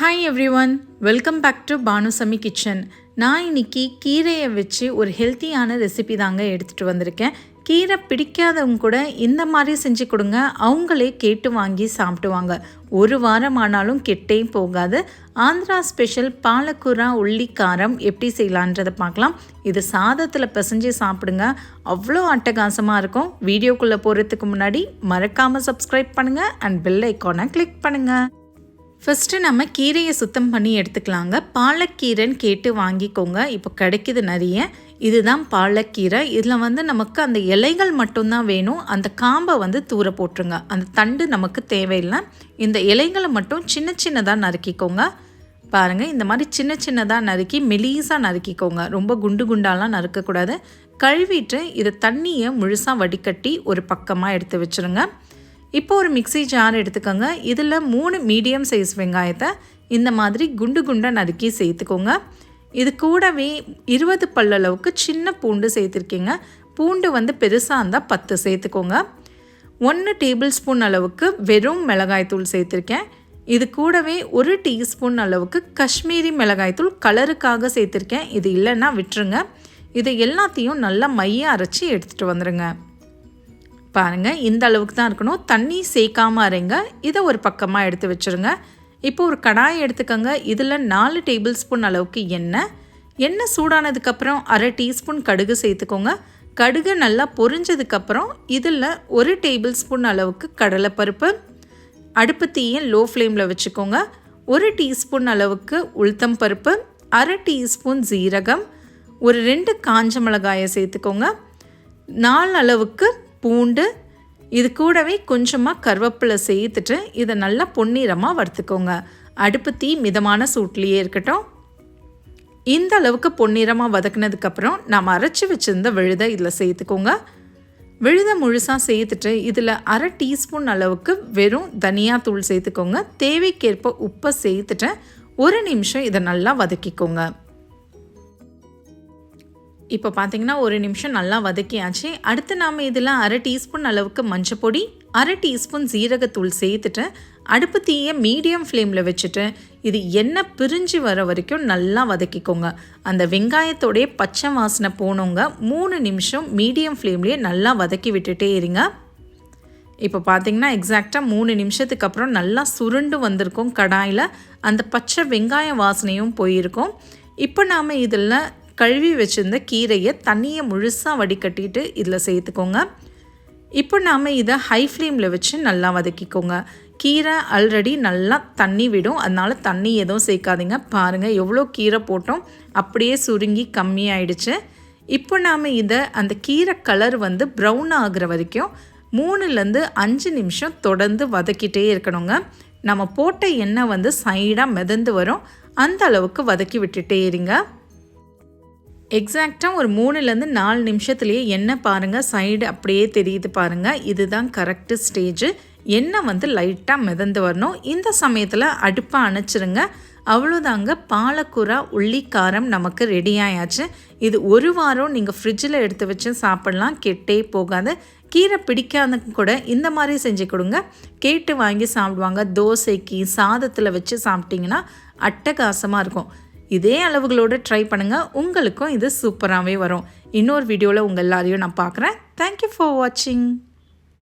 Hi everyone welcome back to Banusami kitchen நான் இன்னைக்கு கீரையை வச்சு ஒரு ஹெல்த்தியான ரெசிபி தாங்க எடுத்துகிட்டு வந்திருக்கேன். கீரை பிடிக்காதவங்க கூட இந்த மாதிரி செஞ்சு கொடுங்க. அவங்களே கேட்டு வாங்கி சாப்பிடுவாங்க ஒரு வாரம் ஆனாலும் கெட்டே போகாது. ஆந்திரா ஸ்பெஷல் பாலக்கூரா உள்ளி காரம் எப்படி செய்யலான்றதை பார்க்கலாம். இது சாதத்தில் பிசைஞ்சு சாப்பிடுங்க. அவ்வளோ அட்டகாசமாக இருக்கும். வீடியோக்குள்ளே போகிறதுக்கு முன்னாடி மறக்காமல் சப்ஸ்கிரைப் பண்ணுங்கள் அண்ட் பெல் ஐக்கானை கிளிக் பண்ணுங்கள் ஃபஸ்ட்டு நம்ம கீரையை சுத்தம் பண்ணி எடுத்துக்கலாங்க. பாலக்கீரைன்னு கேட்டு வாங்கிக்கோங்க. இப்போ கிடைக்கிது நிறைய. இதுதான் பாலக்கீரை. இதில் வந்து நமக்கு அந்த இலைகள் மட்டும்தான் வேணும். அந்த காம்பை வந்து தூர போட்டுருங்க. அந்த தண்டு நமக்கு தேவையில்லை. இந்த இலைகளை மட்டும் சின்ன சின்னதாக நறுக்கிக்கோங்க. பாருங்கள் இந்த மாதிரி சின்ன சின்னதாக நறுக்கி மெலீஸாக நறுக்கிக்கோங்க. ரொம்ப குண்டு குண்டாலாம் நறுக்கக்கூடாது. கழுவிட்டு இதை தண்ணியை முழுசாக வடிகட்டி ஒரு பக்கமாக எடுத்து வச்சுருங்க. இப்போ ஒரு மிக்சி ஜார் எடுத்துக்கோங்க. இதில் மூணு மீடியம் சைஸ் வெங்காயத்தை இந்த மாதிரி குண்டு குண்டாக நறுக்கி சேர்த்துக்கோங்க. இது கூடவே இருபது பல்லளவுக்கு சின்ன பூண்டு சேர்த்துருக்கீங்க. பூண்டு வந்து பெருசாக இருந்தால் பத்து சேர்த்துக்கோங்க. ஒன்று டேபிள் ஸ்பூன் அளவுக்கு வெறும் மிளகாய்த்தூள் சேர்த்துருக்கேன். இது கூடவே ஒரு டீஸ்பூன் அளவுக்கு காஷ்மீரி மிளகாய்த்தூள் கலருக்காக சேர்த்துருக்கேன். இது இல்லைன்னா விட்டுருங்க. இதை எல்லாத்தையும் நல்லா மைய அரைச்சி எடுத்துகிட்டு வந்துடுங்க பாருங்கள் இந்த அளவுக்கு தான் இருக்கணும். தண்ணி சேர்க்காமல் அரைங்க. இதை ஒரு பக்கமாக எடுத்து வச்சுருங்க. இப்போ ஒரு கடாயை எடுத்துக்கோங்க. இதில் நாலு டேபிள் ஸ்பூன் அளவுக்கு எண்ணெய். எண்ணெய் சூடானதுக்கப்புறம் அரை டீஸ்பூன் கடுகு சேர்த்துக்கோங்க. கடுகு நல்லா பொரிஞ்சதுக்கப்புறம் இதில் ஒரு டேபிள் ஸ்பூன் அளவுக்கு கடலைப்பருப்பு. அடுப்பு தீயை லோ ஃப்ளேமில் வச்சுக்கோங்க. ஒரு டீஸ்பூன் அளவுக்கு உளுத்தம் பருப்பு. அரை டீஸ்பூன் ஜீரகம் ஒரு ரெண்டு காஞ்ச மிளகாயை சேர்த்துக்கோங்க. நாலு அளவுக்கு பூண்டு இது கூடவே கொஞ்சமாக கருவேப்பிலை சேர்த்துட்டு இதை நல்லா பொன்னிறமாக வறுத்துக்கோங்க. அடுப்பு தீ மிதமான சூட்லேயே இருக்கட்டும். இந்த அளவுக்கு பொன்னிறமாக வதக்குனதுக்கப்புறம் நாம் அரைச்சி வச்சுருந்த விழுதை இதில் சேர்த்துக்கோங்க. விழுதை முழுசாக சேர்த்துட்டு இதில் அரை டீஸ்பூன் அளவுக்கு வெறும் தனியாத்தூள் சேர்த்துக்கோங்க. தேவைக்கேற்ப உப்பை சேர்த்துட்டு ஒரு நிமிஷம் இதை நல்லா வதக்கிக்கோங்க. இப்போ பார்த்தீங்கன்னா ஒரு நிமிஷம் நல்லா வதக்கியாச்சு. அடுத்து நாம் இதில் அரை டீஸ்பூன் அளவுக்கு மஞ்சள் பொடி அரை டீஸ்பூன் ஜீரகத்தூள் சேர்த்துட்டு அடுப்பு தீயை மீடியம் ஃப்ளேமில் வச்சுட்டு இது எண்ணெய் பிரிஞ்சு வர வரைக்கும் நல்லா வதக்கிக்கோங்க. அந்த வெங்காயத்தோடைய பச்சை வாசனை போனவங்க மூணு நிமிஷம் மீடியம் ஃப்ளேம்லேயே நல்லா வதக்கி விட்டுட்டே இருங்க. இப்போ பார்த்தீங்கன்னா எக்ஸாக்டாக மூணு நிமிஷத்துக்கு அப்புறம் நல்லா சுருண்டு வந்திருக்கும் கடாயில். அந்த பச்சை வெங்காய வாசனையும் போயிருக்கும். இப்போ நாம் இதில் கழுவி வச்சுருந்த கீரையை தண்ணியை முழுசாக வடிகட்டிட்டு இதில் சேர்த்துக்கோங்க. இப்போ நாம் இதை ஹை ஃப்ளேமில் வச்சு நல்லா வதக்கிக்கோங்க. கீரை ஆல்ரெடி நல்லா தண்ணி விடும். அதனால் தண்ணி எதுவும் சேர்க்காதீங்க. பாருங்கள் எவ்வளோ கீரை போட்டோம். அப்படியே சுருங்கி கம்மியாயிடுச்சு. இப்போ நாம் இதை அந்த கீரை கலர் வந்து ப்ரௌன் ஆகிற வரைக்கும் மூணுலேருந்து அஞ்சு நிமிஷம் தொடர்ந்து வதக்கிட்டே இருக்கணுங்க. நம்ம போட்ட எண்ணெய் வந்து சைடாக மிதந்து வரும். அந்த அளவுக்கு வதக்கி விட்டுட்டே இருங்க. எக்ஸாக்டாக ஒரு மூணுலேருந்து நாலு நிமிஷத்துலேயே எண்ணெய் பாருங்கள் சைடு அப்படியே தெரியுது பாருங்கள் இதுதான் கரெக்டு ஸ்டேஜு எண்ணெய் வந்து லைட்டாக மிதந்து வரணும். இந்த சமயத்தில் அடுப்பை அணைச்சிருங்க. அவ்வளோதாங்க பாலக்கூரா உள்ளிக்காரம் நமக்கு ரெடி ஆயாச்சு. இது ஒரு வாரம் நீங்கள் ஃப்ரிட்ஜில் எடுத்து வச்சு சாப்பிட்லாம் கெட்டே போகாது. கீரை பிடிக்காத கூட இந்த மாதிரி செஞ்சு கொடுங்க. கேட்டு வாங்கி சாப்பிடுவாங்க. தோசைக்கு சாதத்தில் வச்சு சாப்பிட்டிங்கன்னா அட்டகாசமாக இருக்கும். இதே அளவுகளோடு ட்ரை பண்ணுங்கள் உங்களுக்கும் இது சூப்பராகவே வரும். இன்னொரு வீடியோவில் உங்கள் எல்லாரையும் நான் பார்க்குறேன். தேங்க்யூ ஃபார் வாட்சிங்